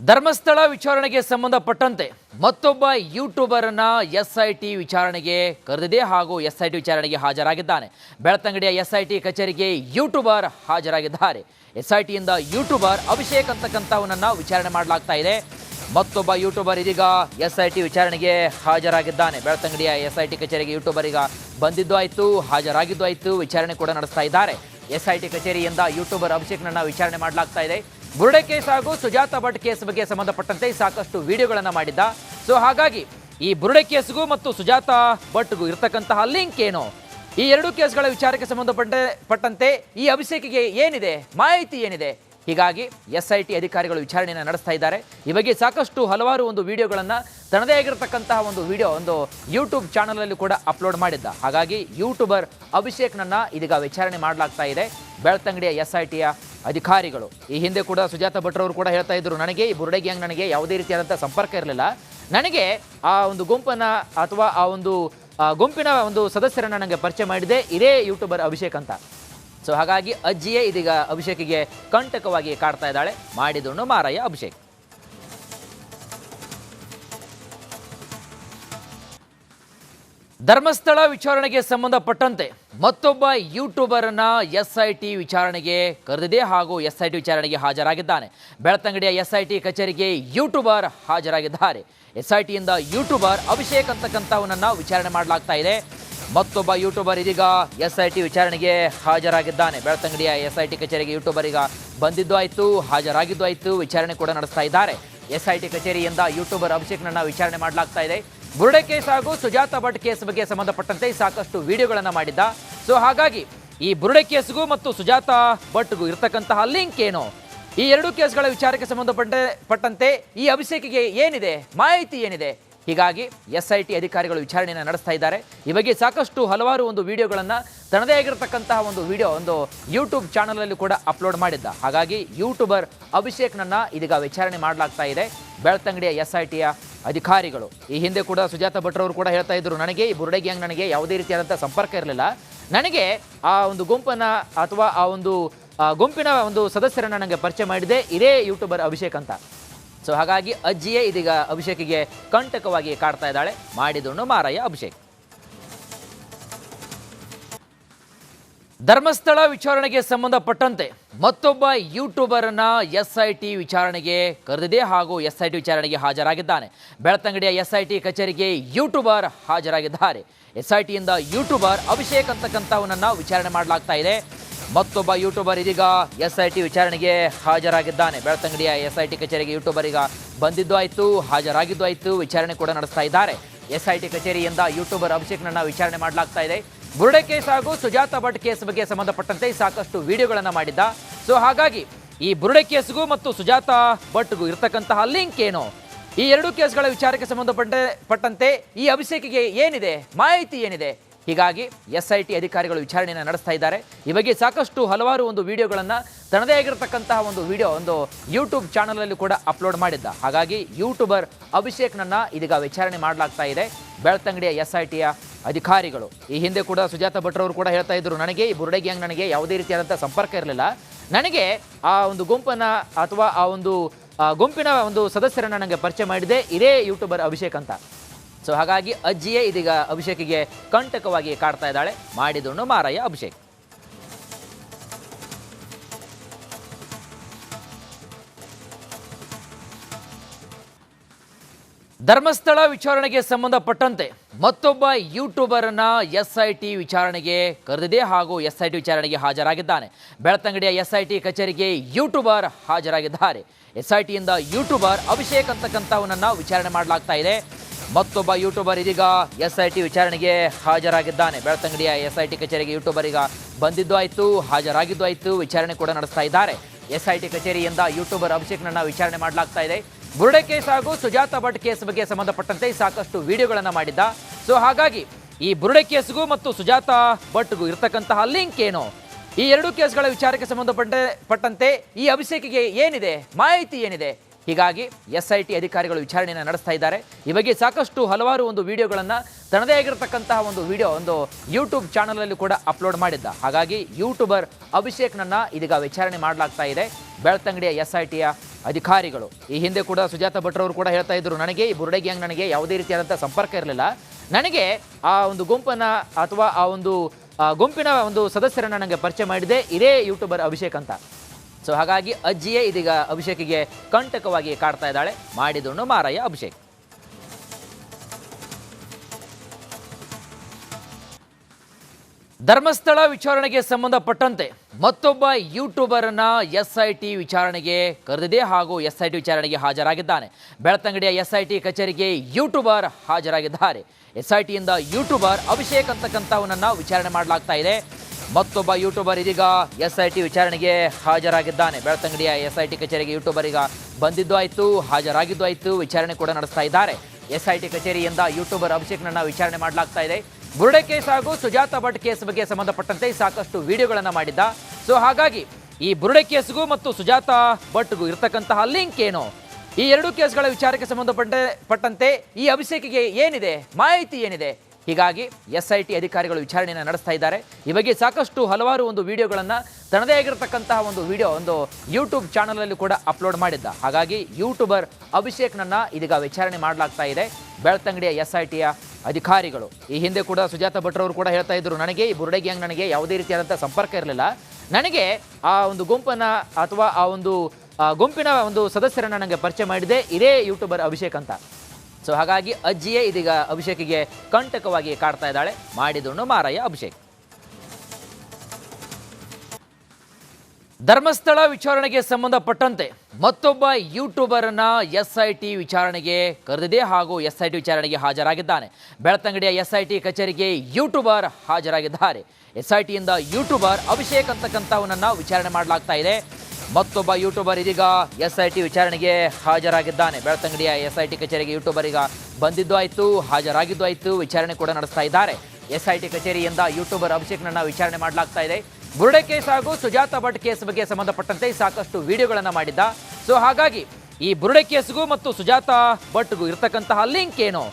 ಧರ್ಮಸ್ಥಳ ವಿಚಾರಣೆಗೆ ಸಂಬಂಧಪಟ್ಟಂತೆ ಮತ್ತೊಬ್ಬ ಯೂಟ್ಯೂಬರ್ ಐ ಟಿ ವಿಚಾರಣೆಗೆ ಕರೆದಿದೆ ಹಾಗೂ ಎಸ್ ಐ ಟಿ ವಿಚಾರಣೆಗೆ ಹಾಜರಾಗಿದ್ದಾನೆ. ಬೆಳ್ತಂಗಡಿಯ ಎಸ್ಐಟಿ ಕಚೇರಿಗೆ ಯೂಟ್ಯೂಬರ್ ಹಾಜರಾಗಿದ್ದಾರೆ. ಎಸ್ ಐ ಟಿಯಿಂದ ಯೂಟ್ಯೂಬರ್ ಅಭಿಷೇಕ್ ಅಂತಕ್ಕಂಥವನನ್ನ ವಿಚಾರಣೆ ಮಾಡಲಾಗ್ತಾ ಇದೆ. ಮತ್ತೊಬ್ಬ ಯೂಟ್ಯೂಬರ್ ಇದೀಗ ಎಸ್ ಐ ಟಿ ವಿಚಾರಣೆಗೆ ಹಾಜರಾಗಿದ್ದಾನೆ. ಬೆಳ್ತಂಗಡಿಯ ಎಸ್ಐಟಿ ಕಚೇರಿಗೆ ಯೂಟ್ಯೂಬರ್ ಈಗ ಬಂದಿದ್ದು ಆಯಿತು, ಹಾಜರಾಗಿದ್ದು ಆಯಿತು, ವಿಚಾರಣೆ ಕೂಡ ನಡೆಸ್ತಾ ಇದ್ದಾರೆ. ಎಸ್ ಐ ಟಿ ಕಚೇರಿಯಿಂದ ಯೂಟ್ಯೂಬರ್ ಅಭಿಷೇಕ್ನನ್ನ ವಿಚಾರಣೆ ಮಾಡಲಾಗ್ತಾ ಇದೆ. ಬುರುಡೆ ಕೇಸ್ ಹಾಗೂ ಸುಜಾತ ಭಟ್ ಕೇಸ್ ಬಗ್ಗೆ ಸಂಬಂಧಪಟ್ಟಂತೆ ಸಾಕಷ್ಟು ವಿಡಿಯೋಗಳನ್ನು ಮಾಡಿದ್ದ. ಸೊ ಹಾಗಾಗಿ ಈ ಬುರುಡೆ ಕೇಸ್ಗೂ ಮತ್ತು ಸುಜಾತ ಭಟ್ಗೂ ಇರತಕ್ಕಂತಹ ಲಿಂಕ್ ಏನು? ಈ ಎರಡು ಕೇಸ್ಗಳ ವಿಚಾರಕ್ಕೆ ಸಂಬಂಧಪಟ್ಟ ಪಟ್ಟಂತೆ ಈ ಅಭಿಷೇಕಿಗೆ ಏನಿದೆ? ಮಾಹಿತಿ ಏನಿದೆ? ಹೀಗಾಗಿ ಎಸ್ ಐ ಟಿ ಅಧಿಕಾರಿಗಳು ವಿಚಾರಣೆಯನ್ನು ನಡೆಸ್ತಾ ಇದ್ದಾರೆ. ಈ ಬಗ್ಗೆ ಸಾಕಷ್ಟು ಹಲವಾರು ಒಂದು ವಿಡಿಯೋಗಳನ್ನು ತನ್ನದೇ ಆಗಿರತಕ್ಕಂತಹ ಒಂದು ವಿಡಿಯೋ, ಒಂದು ಯೂಟ್ಯೂಬ್ ಚಾನಲಲ್ಲಿ ಕೂಡ ಅಪ್ಲೋಡ್ ಮಾಡಿದ್ದ. ಹಾಗಾಗಿ ಯೂಟ್ಯೂಬರ್ ಅಭಿಷೇಕ್ನನ್ನು ಇದೀಗ ವಿಚಾರಣೆ ಮಾಡಲಾಗ್ತಾ ಇದೆ. ಬೆಳ್ತಂಗಡಿಯ ಎಸ್ ಐ ಟಿಯ ಅಧಿಕಾರಿಗಳು. ಈ ಹಿಂದೆ ಕೂಡ ಸುಜಾತ ಭಟ್ರವರು ಕೂಡ ಹೇಳ್ತಾ ಇದ್ರು, ನನಗೆ ಈ ಬುರುಡೆ ಗ್ಯಾಂಗ್ ನನಗೆ ಯಾವುದೇ ರೀತಿಯಾದಂಥ ಸಂಪರ್ಕ ಇರಲಿಲ್ಲ. ನನಗೆ ಆ ಒಂದು ಗುಂಪನ್ನು ಅಥವಾ ಆ ಒಂದು ಗುಂಪಿನ ಒಂದು ಸದಸ್ಯರನ್ನು ನನಗೆ ಪರಿಚಯ ಮಾಡಿದೆ, ಇದೇ ಯೂಟ್ಯೂಬರ್ ಅಭಿಷೇಕ್ ಅಂತ. ಸೊ ಹಾಗಾಗಿ ಅಜ್ಜಿಯೇ ಇದೀಗ ಅಭಿಷೇಕಿಗೆ ಕಂಟಕವಾಗಿ ಕಾಡ್ತಾ ಇದ್ದಾಳೆ. ಮಾಡಿದನು ಮಾರಯ್ಯ ಅಭಿಷೇಕ್. ಧರ್ಮಸ್ಥಳ ವಿಚಾರಣೆಗೆ ಸಂಬಂಧಪಟ್ಟಂತೆ ಮತ್ತೊಬ್ಬ ಯೂಟ್ಯೂಬರ್ ಅನ್ನ ಎಸ್ ಐ ಟಿ ವಿಚಾರಣೆಗೆ ಕರೆದಿದೆ ಹಾಗೂ ಎಸ್ ಐ ಟಿ ವಿಚಾರಣೆಗೆ ಹಾಜರಾಗಿದ್ದಾನೆ. ಬೆಳತಂಗಡಿಯ ಎಸ್ ಐ ಟಿ ಕಚೇರಿಗೆ ಯೂಟ್ಯೂಬರ್ ಹಾಜರಾಗಿದ್ದಾರೆ. ಎಸ್ ಐ ಟಿಯಿಂದ ಯೂಟ್ಯೂಬರ್ ಅಭಿಷೇಕ್ ಅಂತಕ್ಕಂಥವನನ್ನು ವಿಚಾರಣೆ ಮಾಡಲಾಗ್ತಾ ಇದೆ. ಮತ್ತೊಬ್ಬ ಯೂಟ್ಯೂಬರ್ ಇದೀಗ ಎಸ್ ಐ ಟಿ ವಿಚಾರಣೆಗೆ ಹಾಜರಾಗಿದ್ದಾನೆ. ಬೆಳತಂಗಡಿಯ ಎಸ್ ಐ ಟಿ ಕಚೇರಿಗೆ ಯೂಟ್ಯೂಬರ್ ಈಗ ಬಂದಿದ್ದು ಆಯಿತು, ಹಾಜರಾಗಿದ್ದು ಆಯಿತು, ವಿಚಾರಣೆ ಕೂಡ ನಡೆಸ್ತಾ ಇದ್ದಾರೆ. ಎಸ್ ಐ ಟಿ ಕಚೇರಿಯಿಂದ ಯೂಟ್ಯೂಬರ್ ಅಭಿಷೇಕ್ನನ್ನ ವಿಚಾರಣೆ ಮಾಡಲಾಗ್ತಾ ಇದೆ. ಬುರುಡೆ ಕೇಸ್ ಹಾಗೂ ಸುಜಾತ ಭಟ್ ಕೇಸ್ ಬಗ್ಗೆ ಸಂಬಂಧಪಟ್ಟಂತೆ ಸಾಕಷ್ಟು ವಿಡಿಯೋಗಳನ್ನು ಮಾಡಿದ್ದ. ಸೊ, ಹಾಗಾಗಿ ಈ ಬುರುಡೆ ಕೇಸ್ಗೂ ಮತ್ತು ಸುಜಾತ ಭಟ್ಗೂ ಇರತಕ್ಕಂತಹ ಲಿಂಕ್ ಏನು? ಈ ಎರಡು ಕೇಸ್ಗಳ ವಿಚಾರಕ್ಕೆ ಸಂಬಂಧಪಟ್ಟ ಪಟ್ಟಂತೆ ಈ ಅಭಿಷೇಕಿಗೆ ಏನಿದೆ? ಮಾಹಿತಿ ಏನಿದೆ? ಹೀಗಾಗಿ ಎಸ್ ಐ ಟಿ ಅಧಿಕಾರಿಗಳು ವಿಚಾರಣೆಯನ್ನು ನಡೆಸ್ತಾ ಇದ್ದಾರೆ. ಈ ಬಗ್ಗೆ ಸಾಕಷ್ಟು ಹಲವಾರು ಒಂದು ವಿಡಿಯೋಗಳನ್ನು ತನ್ನದೇ ಆಗಿರತಕ್ಕಂತಹ ಒಂದು ವಿಡಿಯೋ, ಒಂದು ಯೂಟ್ಯೂಬ್ ಚಾನಲಲ್ಲಿ ಕೂಡ ಅಪ್ಲೋಡ್ ಮಾಡಿದ್ದ. ಹಾಗಾಗಿ ಯೂಟ್ಯೂಬರ್ ಅಭಿಷೇಕ್ನನ್ನು ಇದೀಗ ವಿಚಾರಣೆ ಮಾಡಲಾಗ್ತಾ ಇದೆ. ಬೆಳ್ತಂಗಡಿಯ ಎಸ್ ಐ ಟಿಯ ಅಧಿಕಾರಿಗಳು. ಈ ಹಿಂದೆ ಕೂಡ ಸುಜಾತ ಭಟ್ರವರು ಕೂಡ ಹೇಳ್ತಾ ಇದ್ರು, ನನಗೆ ಈ ಬುರುಡೆ ಗ್ಯಾಂಗ್ ನನಗೆ ಯಾವುದೇ ರೀತಿಯಾದಂಥ ಸಂಪರ್ಕ ಇರಲಿಲ್ಲ. ನನಗೆ ಆ ಒಂದು ಗುಂಪನ್ನು ಅಥವಾ ಆ ಒಂದು ಗುಂಪಿನ ಒಂದು ಸದಸ್ಯರನ್ನು ನನಗೆ ಪರಿಚಯ ಮಾಡಿದೆ. ಇದೇ ಯೂಟ್ಯೂಬರ್ ಅಭಿಷೇಕ್ ಅಂತ. ಸೊ ಹಾಗಾಗಿ ಅಜ್ಜಿಯೇ ಇದೀಗ ಅಭಿಷೇಕಿಗೆ ಕಂಟಕವಾಗಿ ಕಾಡ್ತಾ ಇದ್ದಾಳೆ. ಮಾಡಿದಣ್ಣು ಮಾರಯ್ಯ ಅಭಿಷೇಕ್. ಧರ್ಮಸ್ಥಳ ವಿಚಾರಣೆಗೆ ಸಂಬಂಧಪಟ್ಟಂತೆ ಮತ್ತೊಬ್ಬ ಯೂಟ್ಯೂಬರ್ ಅನ್ನ ಎಸ್ ಐ ಟಿ ವಿಚಾರಣೆಗೆ ಕರೆದಿದೆ ಹಾಗೂ ಎಸ್ ಐ ಟಿ ವಿಚಾರಣೆಗೆ ಹಾಜರಾಗಿದ್ದಾನೆ. ಬೆಳತಂಗಡಿಯ ಎಸ್ ಐ ಟಿ ಕಚೇರಿಗೆ ಯೂಟ್ಯೂಬರ್ ಹಾಜರಾಗಿದ್ದಾರೆ. ಎಸ್ ಐ ಟಿಯಿಂದ ಯೂಟ್ಯೂಬರ್ ಅಭಿಷೇಕ್ ಅಂತಕ್ಕಂಥವನನ್ನ ವಿಚಾರಣೆ ಮಾಡಲಾಗ್ತಾ ಇದೆ. ಮತ್ತೊಬ್ಬ ಯೂಟ್ಯೂಬರ್ ಇದೀಗ ಎಸ್ ಐ ಟಿ ವಿಚಾರಣೆಗೆ ಹಾಜರಾಗಿದ್ದಾನೆ. ಬೆಳ್ತಂಗಡಿಯ ಎಸ್ ಐ ಟಿ ಕಚೇರಿಗೆ ಯೂಟ್ಯೂಬರ್ ಈಗ ಬಂದಿದ್ದು ಆಯಿತು, ಹಾಜರಾಗಿದ್ದು ಆಯಿತು, ವಿಚಾರಣೆ ಕೂಡ ನಡೆಸ್ತಾ ಇದ್ದಾರೆ. ಎಸ್ ಐ ಟಿ ಕಚೇರಿಯಿಂದ ಯೂಟ್ಯೂಬರ್ ಅಭಿಷೇಕ್ನನ್ನು ವಿಚಾರಣೆ ಮಾಡಲಾಗ್ತಾ ಇದೆ. ಬುರುಡೆ ಕೇಸ್ ಹಾಗೂ ಸುಜಾತ ಭಟ್ ಕೇಸ್ ಬಗ್ಗೆ ಸಂಬಂಧಪಟ್ಟಂತೆ ಸಾಕಷ್ಟು ವಿಡಿಯೋಗಳನ್ನು ಮಾಡಿದ್ದ. ಸೊ ಹಾಗಾಗಿ ಈ ಬುರುಡೆ ಕೇಸ್ಗೂ ಮತ್ತು ಸುಜಾತ ಭಟ್ಗೂ ಇರತಕ್ಕಂತಹ ಲಿಂಕ್ ಏನು? ಈ ಎರಡು ಕೇಸ್ಗಳ ವಿಚಾರಕ್ಕೆ ಸಂಬಂಧಪಟ್ಟ ಪಟ್ಟಂತೆ ಈ ಅಭಿಷೇಕಿಗೆ ಏನಿದೆ? ಮಾಹಿತಿ ಏನಿದೆ? ಹೀಗಾಗಿ ಎಸ್ ಐ ಟಿ ಅಧಿಕಾರಿಗಳು ವಿಚಾರಣೆಯನ್ನು ನಡೆಸ್ತಾ ಇದ್ದಾರೆ. ಈ ಬಗ್ಗೆ ಸಾಕಷ್ಟು ಹಲವಾರು ಒಂದು ವಿಡಿಯೋಗಳನ್ನು ತನ್ನದೇ ಆಗಿರತಕ್ಕಂತಹ ಒಂದು ವಿಡಿಯೋ, ಒಂದು ಯೂಟ್ಯೂಬ್ ಚಾನಲಲ್ಲಿ ಕೂಡ ಅಪ್ಲೋಡ್ ಮಾಡಿದ್ದ. ಹಾಗಾಗಿ ಯೂಟ್ಯೂಬರ್ ಅಭಿಷೇಕ್ನನ್ನು ಇದೀಗ ವಿಚಾರಣೆ ಮಾಡಲಾಗ್ತಾ ಇದೆ. ಬೆಳ್ತಂಗಡಿಯ ಎಸ್ ಐ ಟಿಯ ಅಧಿಕಾರಿಗಳು. ಈ ಹಿಂದೆ ಕೂಡ ಸುಜಾತ ಭಟ್ರವರು ಕೂಡ ಹೇಳ್ತಾ ಇದ್ರು, ನನಗೆ ಈ ಬುರುಡೆ ಗ್ಯಾಂಗ್ ನನಗೆ ಯಾವುದೇ ರೀತಿಯಾದಂಥ ಸಂಪರ್ಕ ಇರಲಿಲ್ಲ. ನನಗೆ ಆ ಒಂದು ಗುಂಪನ್ನು ಅಥವಾ ಆ ಒಂದು ಗುಂಪಿನ ಒಂದು ಸದಸ್ಯರನ್ನು ನನಗೆ ಪರಿಚಯ ಮಾಡಿದೆ. ಇದೇ ಯೂಟ್ಯೂಬರ್ ಅಭಿಷೇಕ್ ಅಂತ. ಸೊ ಹಾಗಾಗಿ ಅಜ್ಜಿಯೇ ಇದೀಗ ಅಭಿಷೇಕಿಗೆ ಕಂಟಕವಾಗಿ ಕಾಡ್ತಾ ಇದ್ದಾಳೆ. ಮಾಡಿದಣ್ಣು ಮಾರಯ್ಯ ಅಭಿಷೇಕ್. ಧರ್ಮಸ್ಥಳ ವಿಚಾರಣೆಗೆ ಸಂಬಂಧಪಟ್ಟಂತೆ ಮತ್ತೊಬ್ಬ ಯೂಟ್ಯೂಬರ್ ಅನ್ನ ಎಸ್ ಐ ಟಿ ವಿಚಾರಣೆಗೆ ಕರೆದಿದೆ ಹಾಗೂ ಎಸ್ ಐ ಟಿ ವಿಚಾರಣೆಗೆ ಹಾಜರಾಗಿದ್ದಾನೆ. ಬೆಳತಂಗಡಿಯ ಎಸ್ ಐ ಟಿ ಕಚೇರಿಗೆ ಯೂಟ್ಯೂಬರ್ ಹಾಜರಾಗಿದ್ದಾರೆ. ಎಸ್ ಐ ಟಿಯಿಂದ ಯೂಟ್ಯೂಬರ್ ಅಭಿಷೇಕ್ ಅಂತಕ್ಕಂಥವನನ್ನ ವಿಚಾರಣೆ ಮಾಡಲಾಗ್ತಾ ಇದೆ. ಮತ್ತೊಬ್ಬ ಯೂಟ್ಯೂಬರ್ ಇದೀಗ ಎಸ್ ಐ ಟಿ ವಿಚಾರಣೆಗೆ ಹಾಜರಾಗಿದ್ದಾನೆ. ಬೆಳ್ತಂಗಡಿಯ ಎಸ್ ಐ ಟಿ ಕಚೇರಿಗೆ ಯೂಟ್ಯೂಬರ್ ಈಗ ಬಂದಿದ್ದು ಆಯಿತು, ಹಾಜರಾಗಿದ್ದು ಆಯಿತು, ವಿಚಾರಣೆ ಕೂಡ ನಡೆಸ್ತಾ ಇದ್ದಾರೆ. ಎಸ್ ಐ ಟಿ ಕಚೇರಿಯಿಂದ ಯೂಟ್ಯೂಬರ್ ಅಭಿಷೇಕ್ನನ್ನು ವಿಚಾರಣೆ ಮಾಡಲಾಗ್ತಾ ಇದೆ. ಬುರುಡೆ ಕೇಸ್ ಹಾಗೂ ಸುಜಾತ ಭಟ್ ಕೇಸ್ ಬಗ್ಗೆ ಸಂಬಂಧಪಟ್ಟಂತೆ ಸಾಕಷ್ಟು ವಿಡಿಯೋಗಳನ್ನು ಮಾಡಿದ್ದ. ಸೊ ಹಾಗಾಗಿ ಈ ಬುರುಡೆ ಕೇಸ್ಗೂ ಮತ್ತು ಸುಜಾತ ಭಟ್ಗೂ ಇರತಕ್ಕಂತಹ ಲಿಂಕ್ ಏನು? ಈ ಎರಡು ಕೇಸ್ಗಳ ವಿಚಾರಕ್ಕೆ ಸಂಬಂಧಪಟ್ಟ ಪಟ್ಟಂತೆ ಈ ಅಭಿಷೇಕಿಗೆ ಏನಿದೆ? ಮಾಹಿತಿ ಏನಿದೆ? ಹೀಗಾಗಿ ಎಸ್ ಐ ಟಿ ಅಧಿಕಾರಿಗಳು ವಿಚಾರಣೆಯನ್ನು ನಡೆಸ್ತಾ ಇದ್ದಾರೆ. ಈ ಬಗ್ಗೆ ಸಾಕಷ್ಟು ಹಲವಾರು ಒಂದು ವಿಡಿಯೋಗಳನ್ನು ತನ್ನದೇ ಆಗಿರತಕ್ಕಂತಹ ಒಂದು ವಿಡಿಯೋ, ಒಂದು ಯೂಟ್ಯೂಬ್ ಚಾನಲಲ್ಲಿ ಕೂಡ ಅಪ್ಲೋಡ್ ಮಾಡಿದ್ದ. ಹಾಗಾಗಿ ಯೂಟ್ಯೂಬರ್ ಅಭಿಷೇಕ್ನನ್ನು ಇದೀಗ ವಿಚಾರಣೆ ಮಾಡಲಾಗ್ತಾ ಇದೆ. ಬೆಳ್ತಂಗಡಿಯ ಎಸ್ ಐ ಟಿಯ ಅಧಿಕಾರಿಗಳು. ಈ ಹಿಂದೆ ಕೂಡ ಸುಜಾತ ಭಟ್ರವರು ಕೂಡ ಹೇಳ್ತಾ ಇದ್ರು, ನನಗೆ ಈ ಬುರುಡೆ ಗ್ಯಾಂಗ್ ನನಗೆ ಯಾವುದೇ ರೀತಿಯಾದಂಥ ಸಂಪರ್ಕ ಇರಲಿಲ್ಲ. ನನಗೆ ಆ ಒಂದು ಗುಂಪನ್ನು ಅಥವಾ ಆ ಒಂದು ಗುಂಪಿನ ಒಂದು ಸದಸ್ಯರನ್ನು ನನಗೆ ಪರಿಚಯ ಮಾಡಿದೆ. ಇದೇ ಯೂಟ್ಯೂಬರ್ ಅಭಿಷೇಕ್ ಅಂತ. ಸೊ ಹಾಗಾಗಿ ಅಜ್ಜಿಯೇ ಇದೀಗ ಅಭಿಷೇಕಿಗೆ ಕಂಟಕವಾಗಿ ಕಾಡ್ತಾ ಇದ್ದಾಳೆ. ಮಾಡಿದಣ್ಣು ಮಾರಯ್ಯ ಅಭಿಷೇಕ್. ಧರ್ಮಸ್ಥಳ ವಿಚಾರಣೆಗೆ ಸಂಬಂಧಪಟ್ಟಂತೆ ಮತ್ತೊಬ್ಬ ಯೂಟ್ಯೂಬರನ್ನ ಎಸ್ ಐ ಟಿ ವಿಚಾರಣೆಗೆ ಕರೆದಿದೆ ಹಾಗೂ ಎಸ್ ಐ ಟಿ ವಿಚಾರಣೆಗೆ ಹಾಜರಾಗಿದ್ದಾನೆ. ಬೆಳತಂಗಡಿಯ ಎಸ್ ಐ ಟಿ ಕಚೇರಿಗೆ ಯೂಟ್ಯೂಬರ್ ಹಾಜರಾಗಿದ್ದಾರೆ. ಎಸ್ ಐ ಟಿಯಿಂದ ಯೂಟ್ಯೂಬರ್ ಅಭಿಷೇಕ್ ಅಂತಕ್ಕಂಥವನನ್ನು ವಿಚಾರಣೆ ಮಾಡಲಾಗ್ತಾ ಇದೆ. ಮತ್ತೊಬ್ಬ ಯೂಟ್ಯೂಬರ್ ಇದೀಗ ಎಸ್ ಐ ಟಿ ವಿಚಾರಣೆಗೆ ಹಾಜರಾಗಿದ್ದಾನೆ. ಬೆಳ್ತಂಗಡಿಯ ಎಸ್ ಐ ಟಿ ಕಚೇರಿಗೆ ಯೂಟ್ಯೂಬರ್ ಈಗ ಬಂದಿದ್ದು ಆಯಿತು, ಹಾಜರಾಗಿದ್ದು ಆಯಿತು, ವಿಚಾರಣೆ ಕೂಡ ನಡೆಸ್ತಾ ಇದ್ದಾರೆ. ಎಸ್ ಐ ಟಿ ಕಚೇರಿಯಿಂದ ಯೂಟ್ಯೂಬರ್ ಅಭಿಷೇಕ್ನನ್ನು ವಿಚಾರಣೆ ಮಾಡಲಾಗ್ತಾ ಇದೆ. ಬುರುಡೆ ಕೇಸ್ ಹಾಗೂ ಸುಜಾತ ಭಟ್ ಕೇಸ್ ಬಗ್ಗೆ ಸಂಬಂಧಪಟ್ಟಂತೆ ಸಾಕಷ್ಟು ವಿಡಿಯೋಗಳನ್ನು ಮಾಡಿದ್ದ. ಸೊ ಹಾಗಾಗಿ ಈ ಬುರುಡೆ ಕೇಸ್ಗೂ ಮತ್ತು ಸುಜಾತ ಭಟ್ಗೂ ಇರತಕ್ಕಂತಹ ಲಿಂಕ್ ಏನು? ಈ ಎರಡು ಕೇಸ್ಗಳ ವಿಚಾರಕ್ಕೆ ಸಂಬಂಧಪಟ್ಟ ಪಟ್ಟಂತೆ ಈ ಅಭಿಷೇಕಿಗೆ ಏನಿದೆ? ಮಾಹಿತಿ ಏನಿದೆ? ಹೀಗಾಗಿ ಎಸ್ ಐ ಟಿ ಅಧಿಕಾರಿಗಳು ವಿಚಾರಣೆಯನ್ನು ನಡೆಸ್ತಾ ಇದ್ದಾರೆ. ಈ ಬಗ್ಗೆ ಸಾಕಷ್ಟು ಹಲವಾರು ಒಂದು ವಿಡಿಯೋಗಳನ್ನು ತನ್ನದೇ ಆಗಿರತಕ್ಕಂತಹ ಒಂದು ವಿಡಿಯೋ, ಒಂದು ಯೂಟ್ಯೂಬ್ ಚಾನಲಲ್ಲಿ ಕೂಡ ಅಪ್ಲೋಡ್ ಮಾಡಿದ್ದ. ಹಾಗಾಗಿ ಯೂಟ್ಯೂಬರ್ ಅಭಿಷೇಕ್ನನ್ನು ಇದೀಗ ವಿಚಾರಣೆ ಮಾಡಲಾಗ್ತಾ ಇದೆ. ಬೆಳ್ತಂಗಡಿಯ ಎಸ್ ಐ ಟಿಯ ಅಧಿಕಾರಿಗಳು. ಈ ಹಿಂದೆ ಕೂಡ ಸುಜಾತ ಭಟ್ರವರು ಕೂಡ ಹೇಳ್ತಾ ಇದ್ರು, ನನಗೆ ಈ ಬುರುಡೆ ಗ್ಯಾಂಗ್ ನನಗೆ ಯಾವುದೇ ರೀತಿಯಾದಂಥ ಸಂಪರ್ಕ ಇರಲಿಲ್ಲ. ನನಗೆ ಆ ಒಂದು ಗುಂಪನ್ನು ಅಥವಾ ಆ ಒಂದು ಗುಂಪಿನ ಒಂದು ಸದಸ್ಯರನ್ನು ನನಗೆ ಪರಿಚಯ ಮಾಡಿದೆ. ಇದೇ ಯೂಟ್ಯೂಬರ್ ಅಭಿಷೇಕ್ ಅಂತ. ಸೊ ಹಾಗಾಗಿ ಅಜ್ಜಿಯೇ ಇದೀಗ ಅಭಿಷೇಕಿಗೆ ಕಂಟಕವಾಗಿ ಕಾಡ್ತಾ ಇದ್ದಾಳೆ. ಮಾಡಿದುಣ್ಣು ಮಾರಯ್ಯ ಅಭಿಷೇಕ್. ಧರ್ಮಸ್ಥಳ ವಿಚಾರಣೆಗೆ ಸಂಬಂಧಪಟ್ಟಂತೆ ಮತ್ತೊಬ್ಬ ಯೂಟ್ಯೂಬರನ್ನ ಎಸ್ ಐ ಟಿ ವಿಚಾರಣೆಗೆ ಕರೆದಿದೆ ಹಾಗೂ ಎಸ್ ಐ ಟಿ ವಿಚಾರಣೆಗೆ ಹಾಜರಾಗಿದ್ದಾನೆ. ಬೆಳತಂಗಡಿಯ ಎಸ್ ಐ ಟಿ ಕಚೇರಿಗೆ ಯೂಟ್ಯೂಬರ್ ಹಾಜರಾಗಿದ್ದಾರೆ. ಎಸ್ ಐ ಟಿಯಿಂದ ಯೂಟ್ಯೂಬರ್ ಅಭಿಷೇಕ್ ಅಂತಕ್ಕಂಥವನನ್ನು ವಿಚಾರಣೆ ಮಾಡಲಾಗ್ತಾ ಇದೆ. ಮತ್ತೊಬ್ಬ ಯೂಟ್ಯೂಬರ್ ಇದೀಗ ಎಸ್ ಐ ಟಿ ವಿಚಾರಣೆಗೆ ಹಾಜರಾಗಿದ್ದಾನೆ. ಬೆಳ್ತಂಗಡಿಯ ಎಸ್ ಐ ಟಿ ಕಚೇರಿಗೆ ಯೂಟ್ಯೂಬರ್ ಈಗ ಬಂದಿದ್ದು ಆಯಿತು, ಹಾಜರಾಗಿದ್ದು ಆಯಿತು, ವಿಚಾರಣೆ ಕೂಡ ನಡೆಸ್ತಾ ಇದ್ದಾರೆ. ಎಸ್ ಐ ಟಿ ಕಚೇರಿಯಿಂದ ಯೂಟ್ಯೂಬರ್ ಅಭಿಷೇಕ್ನನ್ನು ವಿಚಾರಣೆ ಮಾಡಲಾಗ್ತಾ ಇದೆ. ಬುರುಡೆ ಕೇಸ್ ಹಾಗೂ ಸುಜಾತ ಭಟ್ ಕೇಸ್ ಬಗ್ಗೆ ಸಂಬಂಧಪಟ್ಟಂತೆ ಸಾಕಷ್ಟು ವಿಡಿಯೋಗಳನ್ನು ಮಾಡಿದ್ದ. ಸೊ ಹಾಗಾಗಿ ಈ ಬುರುಡೆ ಕೇಸ್ಗೂ ಮತ್ತು ಸುಜಾತ ಭಟ್ಗೂ ಇರತಕ್ಕಂತಹ ಲಿಂಕ್ ಏನು?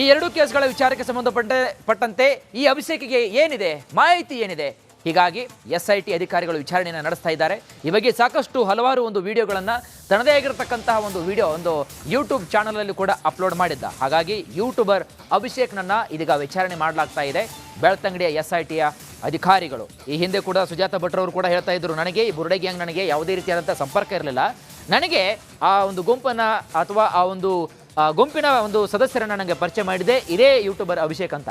ಈ ಎರಡು ಕೇಸ್ಗಳ ವಿಚಾರಕ್ಕೆ ಸಂಬಂಧಪಟ್ಟ ಪಟ್ಟಂತೆ ಈ ಅಭಿಷೇಕಿಗೆ ಏನಿದೆ? ಮಾಹಿತಿ ಏನಿದೆ? ಹೀಗಾಗಿ ಎಸ್ ಐ ಟಿ ಅಧಿಕಾರಿಗಳು ವಿಚಾರಣೆಯನ್ನು ನಡೆಸ್ತಾ ಇದ್ದಾರೆ. ಈ ಬಗ್ಗೆ ಸಾಕಷ್ಟು ಹಲವಾರು ಒಂದು ವಿಡಿಯೋಗಳನ್ನು ತನ್ನದೇ ಆಗಿರತಕ್ಕಂತಹ ಒಂದು ವಿಡಿಯೋ, ಒಂದು ಯೂಟ್ಯೂಬ್ ಚಾನಲಲ್ಲಿ ಕೂಡ ಅಪ್ಲೋಡ್ ಮಾಡಿದ್ದ. ಹಾಗಾಗಿ ಯೂಟ್ಯೂಬರ್ ಅಭಿಷೇಕ್ನನ್ನು ಇದೀಗ ವಿಚಾರಣೆ ಮಾಡಲಾಗ್ತಾ ಇದೆ. ಬೆಳ್ತಂಗಡಿಯ ಎಸ್ ಐ ಟಿಯ ಅಧಿಕಾರಿಗಳು. ಈ ಹಿಂದೆ ಕೂಡ ಸುಜಾತ ಭಟ್ರವರು ಕೂಡ ಹೇಳ್ತಾ ಇದ್ರು, ನನಗೆ ಈ ಬುರುಡೆ ಗ್ಯಾಂಗ್ ನನಗೆ ಯಾವುದೇ ರೀತಿಯಾದಂಥ ಸಂಪರ್ಕ ಇರಲಿಲ್ಲ. ನನಗೆ ಆ ಒಂದು ಗುಂಪನ್ನು ಅಥವಾ ಆ ಒಂದು ಗುಂಪಿನ ಒಂದು ಸದಸ್ಯರನ್ನು ನನಗೆ ಪರಿಚಯ ಮಾಡಿದೆ. ಇದೇ ಯೂಟ್ಯೂಬರ್ ಅಭಿಷೇಕ್ ಅಂತ.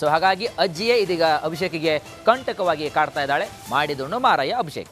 ಸೊ ಹಾಗಾಗಿ ಅಜ್ಜಿಯೇ ಇದೀಗ ಅಭಿಷೇಕಿಗೆ ಕಂಟಕವಾಗಿ ಕಾಡ್ತಾ ಇದ್ದಾಳೆ. ಮಾಡಿದಣ್ಣು ಮಾರಯ್ಯ ಅಭಿಷೇಕ್.